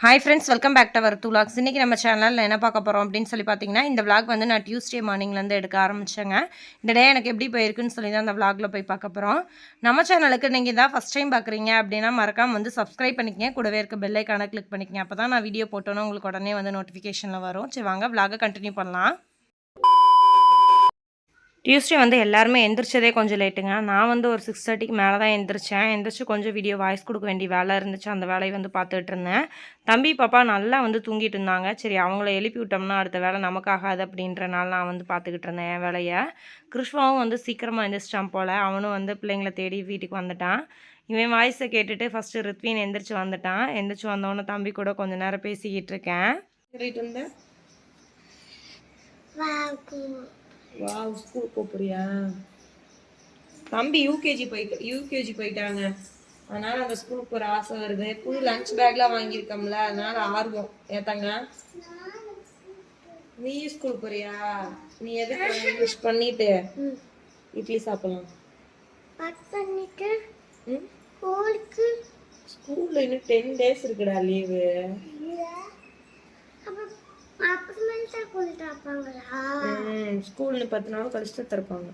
Hi friends welcome back to our two logs இன்றைக்கி நம்ம சேனலில் என்ன பார்க்க போகிறோம் அப்படின்னு சொல்லி பார்த்தீங்கன்னா இந்த விளாக் வந்து நான் டியூஸ்டே மார்னிங்லேருந்து எடுக்க ஆரம்பித்தேங்க இந்த டே எனக்கு எப்படி போயிருக்குன்னு சொல்லி தான் அந்த விளாகில் போய் பார்க்க போகிறோம் நம்ம சேனலுக்கு நீங்கள் தான் ஃபஸ்ட் டைம் பார்க்குறீங்க அப்படின்னா மறக்காம வந்து சப்ஸ்கிரைப் பண்ணிக்கங்க. கூடவே இருக்க பெல்லைக்கான கிளிக் பண்ணிக்கங்க. அப்போ தான் நான் வீடியோ போட்டோன்னே உங்களுக்கு உடனே வந்து நோட்டிஃபிகேஷனில் வரும். சரி வாங்க விளாகை கண்டினியூ பண்ணலாம். டியூஸ்டே வந்து எல்லாருமே எந்திரிச்சதே கொஞ்சம் லேட்டுங்க. நான் வந்து ஒரு சிக்ஸ் தேர்ட்டிக்கு மேலே தான் எந்திரிச்சேன். எந்திரிச்சு கொஞ்சம் வீடியோ வாய்ஸ் கொடுக்க வேண்டிய வேலை இருந்துச்சு. அந்த வேலையை வந்து பார்த்துட்டு இருந்தேன். தம்பி பாப்பா நல்லா வந்து தூங்கிட்டு இருந்தாங்க. சரி அவங்கள எழுப்பி விட்டோம்னா அடுத்த வேலை நமக்கு ஆகாது அப்படின்றனால நான் வந்து பார்த்துக்கிட்டு இருந்தேன் என் வேலையை. கிருஷ்ணாவும் வந்து சீக்கிரமாக எந்திரிச்சிட்டான் போல். அவனும் வந்து பிள்ளைங்கள தேடி வீட்டுக்கு வந்துட்டான். இவன் வாய்ஸை கேட்டுட்டு ஃபஸ்ட்டு ரித்வின் எந்திரிச்சு வந்துட்டான். எந்திரிச்சு வந்தோடனே தம்பி கூட கொஞ்ச நேரம் பேசிக்கிட்டு இருக்கேன். சொல்லிட்டு இருந்தேன். வா ஸ்கூல் போறியா? தம்பி யூகேஜி போயிட்டு யூகேஜி போயிட்டாங்க. அதனால அந்த ஸ்கூலுக்கு போகிற ஆசை வருது. புது லஞ்ச் பேக்லாம் வாங்கியிருக்கோம்ல அதனால ஆர்வம். ஏத்தாங்க நீ ஸ்கூல் போறியா? நீ எதுக்கு விஷ் பண்ணிட்டு? இட்லி சாப்பிடலாம். ஸ்கூல்ல இன்னும் டென் டேஸ் இருக்குடா லீவு பத்து நாள் கழிச்சு தான் திறப்பாங்க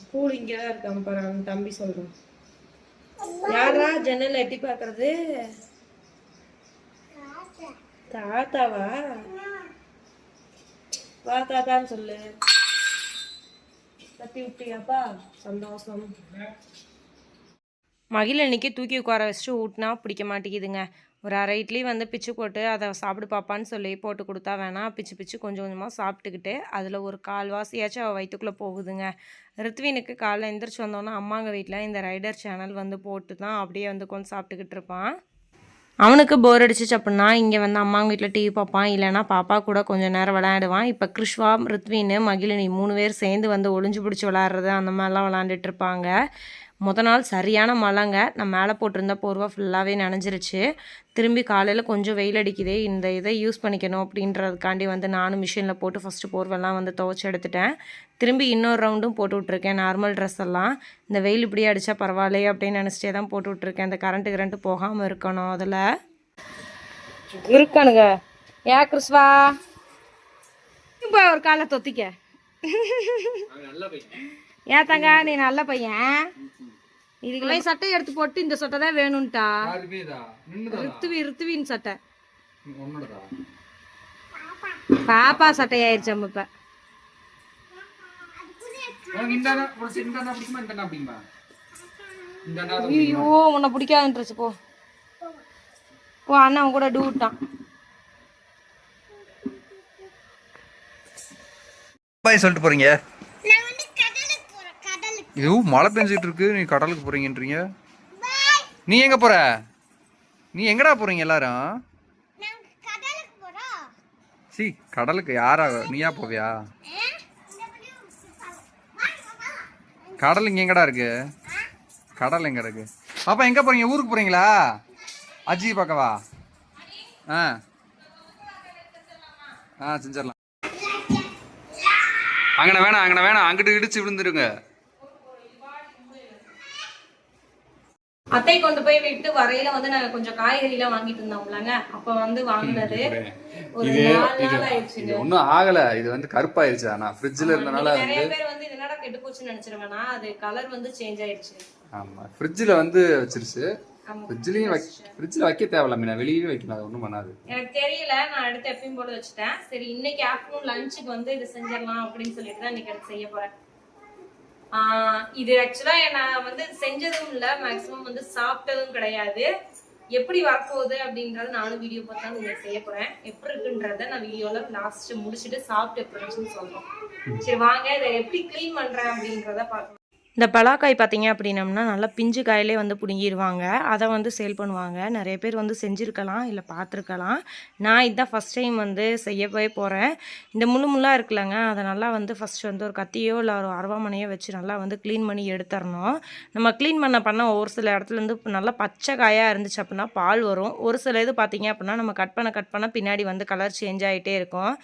ஸ்கூல் இங்கே தான் இருக்காங்க பாரு தம்பி சொல்கிறான் யாரா ஜன்னல் எட்டி பார்க்கறது? தாத்தாவா? வா தாத்தான்னு சொல்லு. தப்பி விட்டியாப்பா? சந்தோஷம். மகிழ இன்னைக்கு தூக்கி உட்கார வச்சுட்டு ஊட்டினா பிடிக்க மாட்டேங்குதுங்க. ஒரு அரை இட்லி வந்து பிச்சு போட்டு அதை சாப்பிடு பாப்பான்னு சொல்லி போட்டு கொடுத்தா வேணாம் பிச்சு பிச்சு கொஞ்சம் கொஞ்சமாக சாப்பிட்டுக்கிட்டு அதில் ஒரு கால்வாசியாச்சும் அவள் வயிற்றுக்குள்ளே போகுதுங்க. ரித்வினுக்கு காலைல எந்திரிச்சு வந்தோன்னா அம்மாங்க வீட்டில் இந்த ரைடர் சேனல் வந்து போட்டு தான் அப்படியே வந்து கொஞ்சம் சாப்பிட்டுக்கிட்டு இருப்பான். அவனுக்கு போர் அடிச்சிச்சு அப்படின்னா இங்கே வந்து அம்மாங்க வீட்டில் டிவி பார்ப்பான் இல்லைன்னா பாப்பா கூட கொஞ்சம் நேரம் விளையாடுவான். இப்போ கிருஷ்வா ரித்வின் மகிழினி மூணு பேர் சேர்ந்து வந்து ஒளிஞ்சு பிடிச்சி விளாட்றது அந்த மாதிரிலாம் விளாண்டுட்டு இருப்பாங்க. முத நாள் சரியான மழைங்க. நான் மேலே போட்டிருந்த போர்வை ஃபுல்லாகவே நனைஞ்சிருச்சு. திரும்பி காலையில் கொஞ்சம் வெயில் அடிக்குதே இந்த இதை யூஸ் பண்ணிக்கணும் அப்படின்றதுக்காண்டி வந்து நானும் மிஷினில் போட்டு ஃபஸ்ட்டு போர்வெல்லாம் வந்து துவைச்சி எடுத்துட்டேன். திரும்பி இன்னொரு ரவுண்டும் போட்டு விட்ருக்கேன் நார்மல் ட்ரெஸ் எல்லாம். இந்த வெயில் இப்படியே அடித்தா பரவாயில்லையே அப்படின்னு நினச்சிட்டே தான் போட்டு விட்ருக்கேன் இந்த கரண்ட்டு கரண்ட்டு போகாமல் இருக்கணும் அதில். இருக்கானுங்க. ஏ கிறிஸ்வா? இப்போ ஒரு காலை தொத்திக்க. ஏன் தங்க நீ நல்ல பையன்? இதுக்கு சட்டை எடுத்து போட்டு இந்த சட்டை தான் வேணும்ட்டா. ரித்துவி ரித்துவின் சட்டை. பாப்பா சட்டை ஆயிடுச்சு அம்மா இப்ப. ஐயோ உன்னை பிடிக்காதுன்றுச்சு போ. போ அண்ணா அவன் கூட டூ விட்டான். சொல்லிட்டு போறீங்க நான் வந்து கடலுக்கு போறேன் இதுவும் மழை பெஞ்சிட்டு இருக்கு நீ கடலுக்கு போறீங்கன்றீங்க. நீ எங்க போற? நீ எங்கடா போறீங்க எல்லாரும்? கடலுக்கு சி கடலுக்கு யாரா? நீயா போவியா? கடல் இங்க எங்கடா இருக்கு? கடல் எங்க இருக்கு? பாப்பா எங்க போறீங்க? ஊருக்கு போறீங்களா? அஜி பக்கவா ஆ. ஆ செஞ்சிடலாம். அங்கன வேணாம் அங்கன வேணாம். அங்கிட்டு இடிச்சு விழுந்துருங்க. அத்தை கொண்டு போய் விட்டு வரையில வந்து நாங்க கொஞ்சம் காய்கறி எல்லாம் வாங்கிட்டு இருந்தோம்லங்க. அப்ப வந்து வாங்கினது ஒரு நாள் ஆயிடுச்சு இது ஒன்றும் ஆகல. இது வந்து கருப்பாயிருச்சு. ஆனா ஃப்ரிட்ஜில் இருந்தனால நிறைய பேர் வந்து இது என்னடா கெட்டு போச்சுன்னு நினைச்சிருவேனா? அது கலர் வந்து சேஞ்ச் ஆயிடுச்சு ஆமா. ஃப்ரிட்ஜில் வந்து வச்சிருச்சு. ஃப்ரிட்ஜ்லயும் ஃப்ரிட்ஜில் வைக்க தேவையில்ல. மீனா வெளியவே வைக்கலாம் அது ஒன்றும் பண்ணாது. எனக்கு தெரியல. நான் அடுத்து எப்பயும் போல வச்சுட்டேன். சரி இன்னைக்கு ஆஃப்டர்நூன் லஞ்சுக்கு வந்து இது செஞ்சிடலாம் அப்படின்னு சொல்லிட்டு தான் இன்னைக்கு செய்ய போறேன். இது ஆக்சுவலா நான் வந்து செஞ்சதும் இல்ல மேக்ஸிமம் வந்து சாப்பிட்டதும் கிடையாது. எப்படி வரப்போகுது அப்படின்றத நானும் வீடியோ பார்த்தா தான் உங்களுக்கு செய்ய போறேன். எப்படி இருக்குன்றத நான் வீடியோல லாஸ்ட் முடிச்சுட்டு சாப்பிட்டு எப்படி சொல்றோம். சரி வாங்க இதை எப்படி கிளீன் பண்றேன் அப்படின்றத பார்க்கலாம். இந்த பலாக்காய் பார்த்தீங்க அப்படின்னம்னா நல்லா பிஞ்சு காயிலே வந்து பிடுங்கிடுவாங்க அதை வந்து சேல் பண்ணுவாங்க. நிறைய பேர் வந்து செஞ்சுருக்கலாம் இல்லை பார்த்துருக்கலாம். நான் இதுதான் ஃபஸ்ட் டைம் வந்து செய்யவே போகிறேன் இந்த முள்ளு முள்ளாக இருக்குல்லங்க அதை நல்லா வந்து ஃபஸ்ட் வந்து ஒரு கத்தியோ இல்லை ஒரு அரவாமனையோ வச்சு நல்லா வந்து க்ளீன் பண்ணி எடுத்துடணும் நம்ம க்ளீன் பண்ண பண்ண ஒரு சில இடத்துலேருந்து நல்லா பச்சை காயாக இருந்துச்சு அப்படின்னா பால் வரும். ஒரு சில இது பார்த்தீங்க அப்படின்னா நம்ம கட் பண்ண கட் பண்ண பின்னாடி வந்து கலர் சேஞ்ச் ஆகிட்டே இருக்கும்.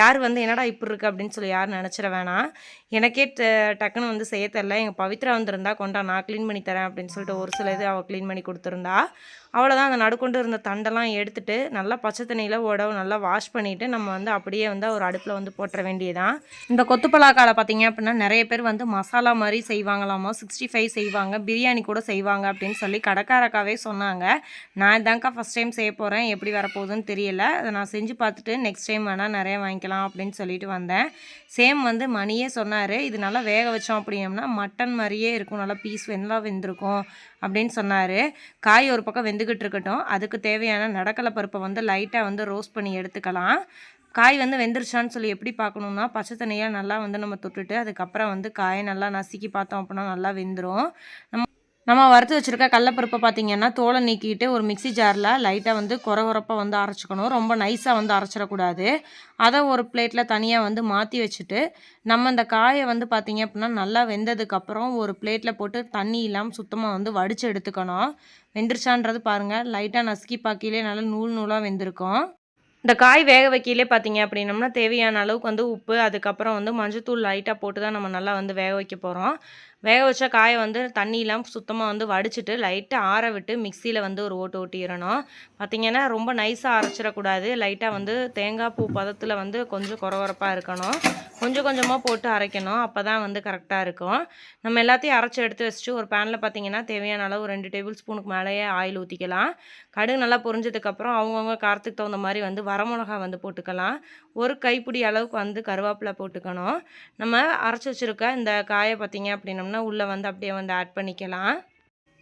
யார் வந்து என்னடா இப்படி இருக்குது அப்படின்னு சொல்லி யார் நினச்சிட வேணாம். எனக்கே ட- டக்குன்னு வந்து செய்ய தெரில எங்கள் பவித்ரா வந்திருந்தா கொண்டா நான் க்ளீன் பண்ணி தரேன் அப்படின்னு சொல்லிட்டு ஒரு சில இது அவள் க்ளீன் பண்ணி கொடுத்துருந்தா. அவ்வளோதான் அந்த நடுக்கொண்டு இருந்த தண்டெல்லாம் எடுத்துட்டு நல்லா பச்சை தண்ணியில் உடவு நல்லா வாஷ் பண்ணிவிட்டு நம்ம வந்து அப்படியே வந்து ஒரு அடுப்பில் வந்து போட்டுற வேண்டியதான் இந்த கொத்து பார்த்திங்க பார்த்தீங்க அப்படின்னா நிறைய பேர் வந்து மசாலா மாதிரி செய்வாங்களாமா? சிக்ஸ்டி ஃபைவ் செய்வாங்க. பிரியாணி கூட செய்வாங்க அப்படின்னு சொல்லி கடைக்காரக்காவே சொன்னாங்க. நான் இதாங்க்கா ஃபஸ்ட் டைம் செய்ய போகிறேன் எப்படி வரப்போகுதுன்னு தெரியல. அதை நான் செஞ்சு பார்த்துட்டு நெக்ஸ்ட் டைம் வேணால் நிறைய வாங்கிக்கலாம் அப்படின்னு சொல்லிட்டு வந்தேன். சேம் வந்து மணியே சொன்னார். இது நல்லா வேக வச்சோம் அப்படின்னம்னா மட்டன் மாதிரியே இருக்கும். நல்லா பீஸ் நல்லா வெந்திருக்கும். அப்படின்னு சொன்னார். காய் ஒரு பக்கம் வெந்துக்கிட்டு இருக்கட்டும். அதுக்கு தேவையான நடக்கலை பருப்பை வந்து லைட்டாக வந்து ரோஸ்ட் பண்ணி எடுத்துக்கலாம். காய் வந்து வெந்துருச்சான்னு சொல்லி எப்படி பார்க்கணுன்னா பச்சை தண்ணியாக நல்லா வந்து நம்ம தொட்டுட்டு அதுக்கப்புறம் வந்து காயை நல்லா நசுக்கி பார்த்தோம் அப்படின்னா நல்லா வெந்துடும் நம்ம நம்ம வறுத்து வச்சுருக்க கடலப்பருப்பை பார்த்தீங்கன்னா தோலை நீக்கிட்டு ஒரு மிக்ஸி ஜாரில் லைட்டாக வந்து குறை குறப்பாக வந்து அரைச்சிக்கணும். ரொம்ப நைஸாக வந்து அரைச்சிடக்கூடாது. அதை ஒரு பிளேட்டில் தனியாக வந்து மாற்றி வச்சுட்டு நம்ம இந்த காயை வந்து பார்த்தீங்க அப்படின்னா நல்லா வெந்ததுக்கப்புறம் ஒரு பிளேட்டில் போட்டு தண்ணி இல்லாமல் சுத்தமாக வந்து வடித்து எடுத்துக்கணும். வெந்துருச்சான்றது பாருங்கள் லைட்டாக நசுக்கி பாக்கிலே நல்லா நூல் நூலாக வெந்திருக்கும். இந்த காய் வேக வைக்கலே பார்த்தீங்க அப்படின்னம்னா தேவையான அளவுக்கு வந்து உப்பு அதுக்கப்புறம் வந்து மஞ்சத்தூள் லைட்டாக போட்டு தான் நம்ம நல்லா வந்து வேக வைக்க போகிறோம் வேக வச்ச காயை வந்து தண்ணியெலாம் சுத்தமாக வந்து வடிச்சிட்டு லைட்டாக ஆற விட்டு மிக்சியில் வந்து ஒரு ஓட்டு ஓட்டிடணும். பார்த்திங்கன்னா ரொம்ப நைஸாக அரைச்சிடக்கூடாது. லைட்டாக வந்து தேங்காய் பூ பதத்தில் வந்து கொஞ்சம் குறவரப்பாக இருக்கணும். கொஞ்சம் கொஞ்சமாக போட்டு அரைக்கணும். அப்போ தான் வந்து கரெக்டாக இருக்கும். நம்ம எல்லாத்தையும் அரைச்சி எடுத்து வச்சுட்டு ஒரு பேனில் பார்த்தீங்கன்னா தேவையான அளவு ரெண்டு டேபிள் ஸ்பூனுக்கு மேலேயே ஆயில் ஊற்றிக்கலாம் கடுகு நல்லா பொரிஞ்சதுக்கப்புறம் அவங்கவுங்க காரத்துக்கு தகுந்த மாதிரி வந்து வரமிளகா வந்து போட்டுக்கலாம். ஒரு கைப்பிடி அளவுக்கு வந்து கருவேப்பிலை போட்டுக்கணும். நம்ம அரைச்சி வச்சுருக்க இந்த காயை பார்த்தீங்க அப்படின்னம்னா உள்ளே வந்து அப்படியே வந்து ஆட் பண்ணிக்கலாம்.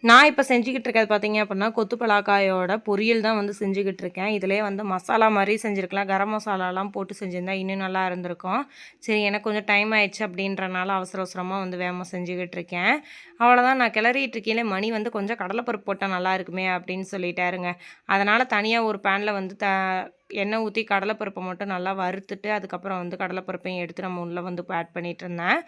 நான் இப்போ செஞ்சுக்கிட்டு இருக்கிறது பார்த்தீங்க அப்படின்னா கொத்து பலாக்காயோட பொரியல் தான் வந்து செஞ்சுக்கிட்டு இருக்கேன். இதிலே வந்து மசாலா மாதிரி செஞ்சுருக்கலாம். கரம் மசாலாலாம் போட்டு செஞ்சுருந்தா இன்னும் நல்லா இருந்திருக்கும். சரி எனக்கு கொஞ்சம் டைம் ஆயிடுச்சு அப்படின்றனால அவசர அவசரமாக வந்து வேகமாக செஞ்சுக்கிட்டு இருக்கேன். அவ்வளோதான் நான் கிளறிட்டு இருக்கேன் மணி வந்து கொஞ்சம் கடலைப்பருப்பு போட்டால் நல்லா இருக்குமே அப்படின்னு சொல்லிட்டாருங்க. அதனால் தனியாக ஒரு பேனில் வந்து த எண்ணெய் ஊற்றி கடலைப்பருப்பை மட்டும் நல்லா வறுத்துட்டு அதுக்கப்புறம் வந்து கடலைப்பருப்பையும் எடுத்து நம்ம உள்ளே வந்து ஆட் பண்ணிகிட்டு இருந்தேன்.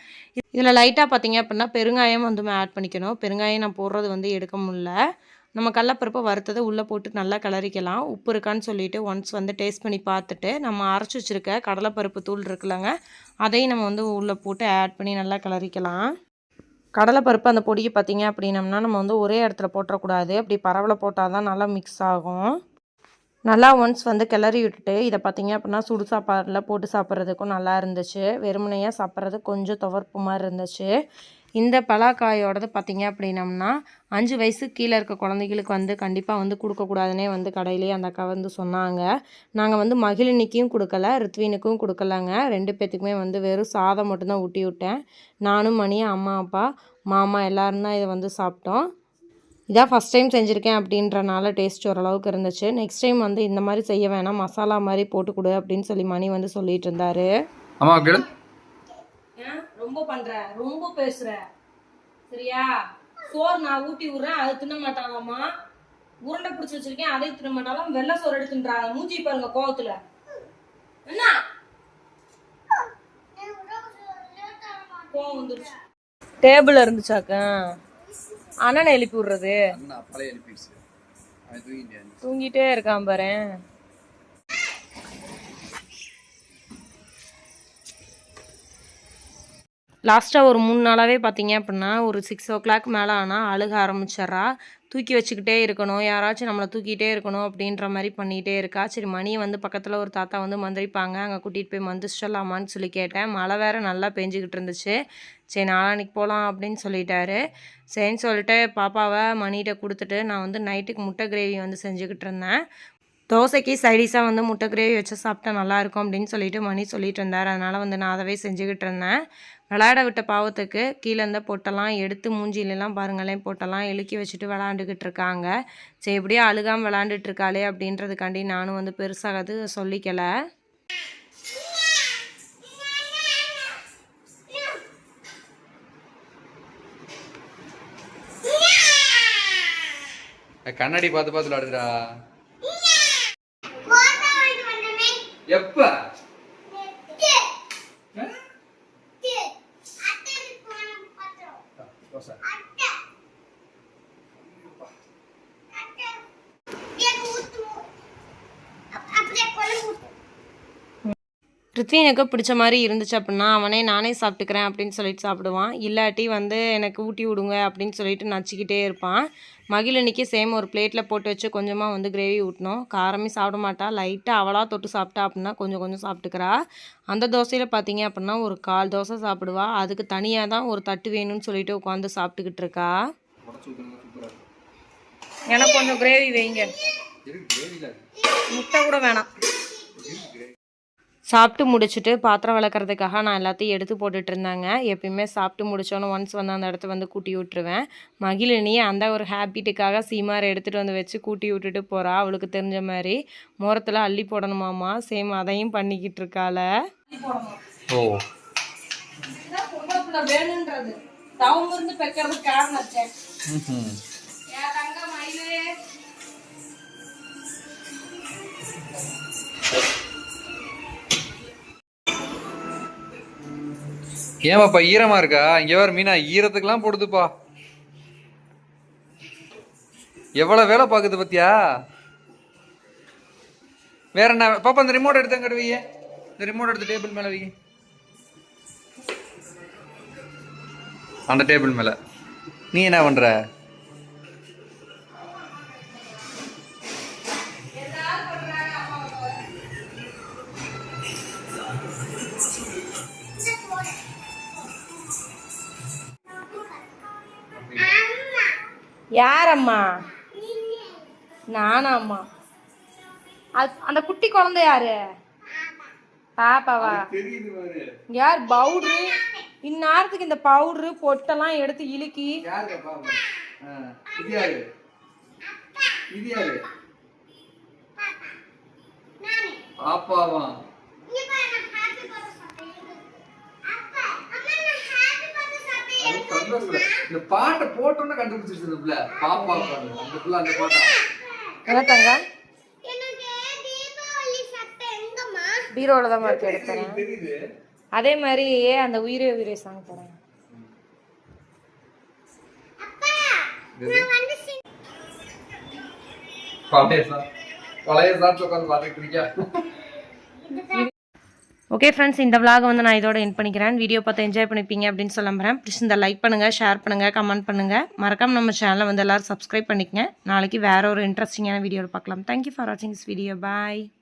இதில் லைட்டாக பார்த்திங்க அப்படின்னா பெருங்காயம் வந்து ஆட் பண்ணிக்கணும். பெருங்காயம் நான் போடுறது வந்து எடுக்க முடியல. நம்ம கடலப்பருப்பை வறுத்ததை உள்ளே போட்டு நல்லா கிளறிக்கலாம். உப்பு இருக்கான்னு சொல்லிட்டு ஒன்ஸ் வந்து டேஸ்ட் பண்ணி பார்த்துட்டு நம்ம அரைச்சி வச்சுருக்க கடலைப்பருப்பு தூள் இருக்குல்லங்க அதையும் நம்ம வந்து உள்ளே போட்டு ஆட் பண்ணி நல்லா கிளறிக்கலாம். கடலைப்பருப்பு அந்த பொடியை பார்த்திங்க அப்படின்னம்னா நம்ம வந்து ஒரே இடத்துல போட்டுறக்கூடாது. அப்படி பரவலை போட்டால் தான் நல்லா மிக்ஸ் ஆகும். நல்லா ஒன்ஸ் வந்து கிளறி விட்டுட்டு இதை பார்த்தீங்க அப்படின்னா சுடு சாப்பாடில் போட்டு சாப்பிட்றதுக்கும் நல்லா இருந்துச்சு. வெறுமனையாக சாப்பிட்றது கொஞ்சம் துவர்ப்பு மாதிரி இருந்துச்சு. இந்த பலாக்காயோடது பார்த்தீங்க அப்படின்னம்னா அஞ்சு வயசு கீழே இருக்க குழந்தைகளுக்கு வந்து கண்டிப்பாக வந்து கொடுக்கக்கூடாதுன்னே வந்து கடையிலேயே அந்த அக்கா வந்து சொன்னாங்க. நாங்கள் வந்து மகிழினிக்கும் கொடுக்கல ரித்வினுக்கும் கொடுக்கலங்க. ரெண்டு பேர்த்துக்குமே வந்து வெறும் சாதம் மட்டும்தான் ஊட்டி விட்டேன். நானும் மணி அம்மா அப்பா மாமா எல்லோரும் தான் இதை வந்து சாப்பிட்டோம். இதான் ஃபஸ்ட் டைம் செஞ்சுருக்கேன் அப்படின்றனால டேஸ்ட் ஓரளவுக்கு இருந்துச்சு. நெக்ஸ்ட் டைம் வந்து இந்த மாதிரி செய்ய வேணாம் மசாலா மாதிரி போட்டு கொடு அப்படின்னு சொல்லி மணி வந்து சொல்லிட்டு இருந்தாரு. அம்மா கேளு ரொம்ப பண்ற ரொம்ப பேசுற. சரியா? சோறு நான் ஊட்டி விடுறேன் அது தின்ன மாட்டாங்கம்மா உருண்டை பிடிச்சி வச்சிருக்கேன் அதை தின்ன மாட்டாலும் வெள்ளை சோறு எடுத்துன்றாங்க மூஞ்சி பாருங்க கோவத்துல. என்ன? கோவம் வந்துருச்சு. டேபிள் இருந்துச்சாக்க? அண்ணனை எழுப்பி விடுறது. தூங்கிட்டே இருக்கான். பாரு. லாஸ்ட்டாக ஒரு மூணு நாளாகவே பார்த்தீங்க அப்படின்னா ஒரு சிக்ஸ் ஓ கிளாக் மேலே ஆனால் அழுக ஆரம்பிச்சிட்றா. தூக்கி வச்சுக்கிட்டே இருக்கணும். யாராச்சும் நம்மளை தூக்கிட்டே இருக்கணும் அப்படின்ற மாதிரி பண்ணிகிட்டே இருக்கா? சரி மணியை வந்து பக்கத்தில் ஒரு தாத்தா வந்து மந்திரிப்பாங்க. அங்கே கூட்டிகிட்டு போய் மந்திரிச்சிடலாமான்னு சொல்லி கேட்டேன். மழை வேறு நல்லா பெஞ்சிக்கிட்டு இருந்துச்சு. சரி நாளான்னைக்கு போகலாம் அப்படின்னு சொல்லிட்டாரு. சரின்னு சொல்லிட்டு பாப்பாவை மணிகிட்ட கொடுத்துட்டு நான் வந்து நைட்டுக்கு முட்டை கிரேவி வந்து செஞ்சுக்கிட்டு இருந்தேன். தோசைக்கு சைடிஷாக வந்து முட்டை கிரேவி வச்சு சாப்பிட்டா நல்லாயிருக்கும் அப்படின்னு சொல்லிட்டு மணி சொல்லிட்டு இருந்தார். அதனால் வந்து நான் அதவே செஞ்சுக்கிட்டு இருந்தேன். விளையாட விட்ட பாவத்துக்கு கீழே இருந்த பொட்டெல்லாம் எடுத்து மூஞ்சிலெலாம் பாருங்களேன் பொட்டெல்லாம் இழுக்கி வச்சுட்டு விளாண்டுக்கிட்டு இருக்காங்க. சரி எப்படியோ அழுகாமல் விளாண்டுட்டு இருக்காளே அப்படின்றதுக்காண்டி நானும் வந்து பெருசாக அது சொல்லிக்கலை. கண்ணாடி பார்த்து பார்த்து விளாடுதுடா எப்ப ரித்வீனுக்கு பிடிச்ச மாதிரி இருந்துச்சு அப்படின்னா அவனே நானே சாப்பிட்டுக்கிறேன் அப்படின்னு சொல்லிட்டு சாப்பிடுவான். இல்லாட்டி வந்து எனக்கு ஊட்டி விடுங்க அப்படின்னு சொல்லிட்டு நச்சிக்கிட்டே இருப்பான். மகிழினிக்கு சேம் ஒரு பிளேட்டில் போட்டு வச்சு கொஞ்சமாக வந்து கிரேவி ஊட்டணும் காரமே சாப்பிட மாட்டா. லைட்டாக அவளாக தொட்டு சாப்பிட்டா அப்படின்னா கொஞ்சம் கொஞ்சம் சாப்பிட்டுக்கிறா. அந்த தோசையில் பார்த்தீங்க அப்படின்னா ஒரு கால் தோசை சாப்பிடுவா. அதுக்கு தனியாக தான் ஒரு தட்டு வேணும்னு சொல்லிட்டு உட்காந்து சாப்பிட்டுக்கிட்டு இருக்கா. எனக்கு கொஞ்சம் கிரேவி வைங்க. முட்டை கூட வேணாம். சாப்பிட்டு முடிச்சுட்டு பாத்திரம் விளக்குறதுக்காக நான் எல்லாத்தையும் எடுத்து போட்டுட்டு இருந்தாங்க. எப்பயுமே சாப்பிட்டு முடிச்சோன்னே ஒன்ஸ் வந்து அந்த இடத்த வந்து கூட்டி விட்டுருவேன். மகிழினி அந்த ஒரு ஹேபிட்டுக்காக சீமாரை எடுத்துகிட்டு வந்து வச்சு கூட்டி விட்டுட்டு போகிறா அவளுக்கு தெரிஞ்ச மாதிரி முரத்தில் அள்ளி போடணுமாமா சேம் அதையும் பண்ணிக்கிட்டு இருக்காள. ஓ. வேணுன்றது. தவம் இருந்து பெக்கிறது காரணம் ம்ஹும். ஏமாப்பா ஈரமா இருக்கா? இங்க வேற மீனா ஈரத்துக்கெல்லாம் போடுதுப்பா. எவ்வளவு வேலை பாக்குது பத்தியா? வேற என்ன பாப்பா இந்த ரிமோட் எடுத்து அங்கிட்டு இந்த ரிமோட் எடுத்து டேபிள் மேல வை அந்த டேபிள் மேல. நீ என்ன பண்ற? யாரம்மா? நானாம்மா. அது அந்த குட்டி குழந்தை யாரு? பாப்பாவா? யார் பவுட்ரு? இந்நேரத்துக்கு இந்த பவுட்ரு பொட்டெல்லாம் எடுத்து இழுக்கி யாருக்கா பாப்பா ஆ, இது யாரு? இது யாரு? நானே. பாப்பாவா? இந்த பாட்டை போட்டோன்னே கண்டுபிடிச்சிருச்சு இந்த பிள்ளை. பாப்பா அந்த பிள்ளை அந்த பாட்டை. பீரோல தான் இருக்கு எடுத்தேன். அதே மாதிரி அந்த உயிரே உயிரே சாங் சா பழைய சாப்பிட்டு உட்காந்து பார்த்துட்டு இருக்கியா ஓகே ஃப்ரெண்ட்ஸ் இந்த vlog வந்து நான் இதோட என் பண்ணிக்கிறேன். வீடியோ பார்த்து என்ஜாய் பண்ணிப்பீங்க அப்படின்னு சொல்லுறேன் பிடிச்சிருந்தா லைக் பண்ணுங்கள் ஷேர் பண்ணுங்கள் கமெண்ட் பண்ணுங்கள் மறக்காமல் நம்ம சேனலை வந்து எல்லோரும் சப்ஸ்கிரைப் பண்ணிக்கங்க. நாளைக்கு வேறு ஒரு இன்ட்ரெஸ்டிங்கான வீடியோவில் பார்க்கலாம். தேங்க்யூ ஃபார் வாட்சிங் திஸ் வீடியோ பாய்